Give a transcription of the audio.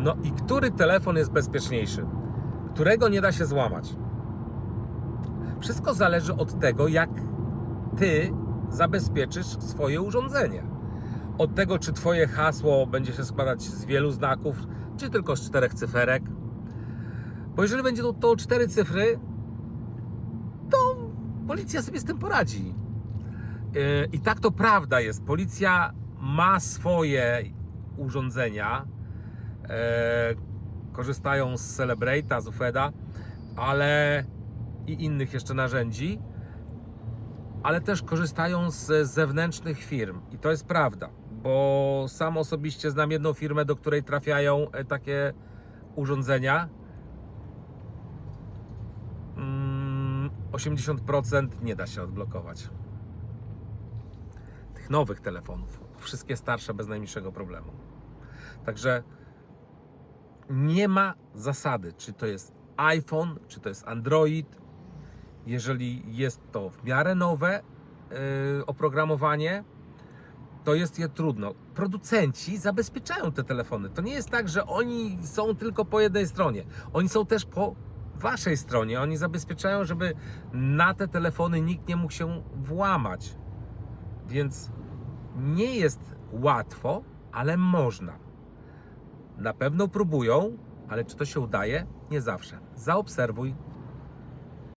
No i który telefon jest bezpieczniejszy? Którego nie da się złamać? Wszystko zależy od tego, jak ty zabezpieczysz swoje urządzenie. Od tego, czy twoje hasło będzie się składać z wielu znaków, czy tylko z czterech cyferek. Bo jeżeli będzie to, to cztery cyfry, to policja sobie z tym poradzi. Yy, I tak to prawda jest. Policja ma swoje urządzenia. E, korzystają z Celebrate'a, z UFEDA, ale i innych jeszcze narzędzi, ale też korzystają z zewnętrznych firm. I to jest prawda, bo sam osobiście znam jedną firmę, do której trafiają e, takie urządzenia. Mm, 80% nie da się odblokować tych nowych telefonów. Wszystkie starsze bez najmniejszego problemu. Także nie ma zasady, czy to jest iPhone, czy to jest Android. Jeżeli jest to w miarę nowe yy, oprogramowanie, to jest je trudno. Producenci zabezpieczają te telefony. To nie jest tak, że oni są tylko po jednej stronie. Oni są też po waszej stronie. Oni zabezpieczają, żeby na te telefony nikt nie mógł się włamać. Więc nie jest łatwo, ale można. Na pewno próbują, ale czy to się udaje? Nie zawsze. Zaobserwuj,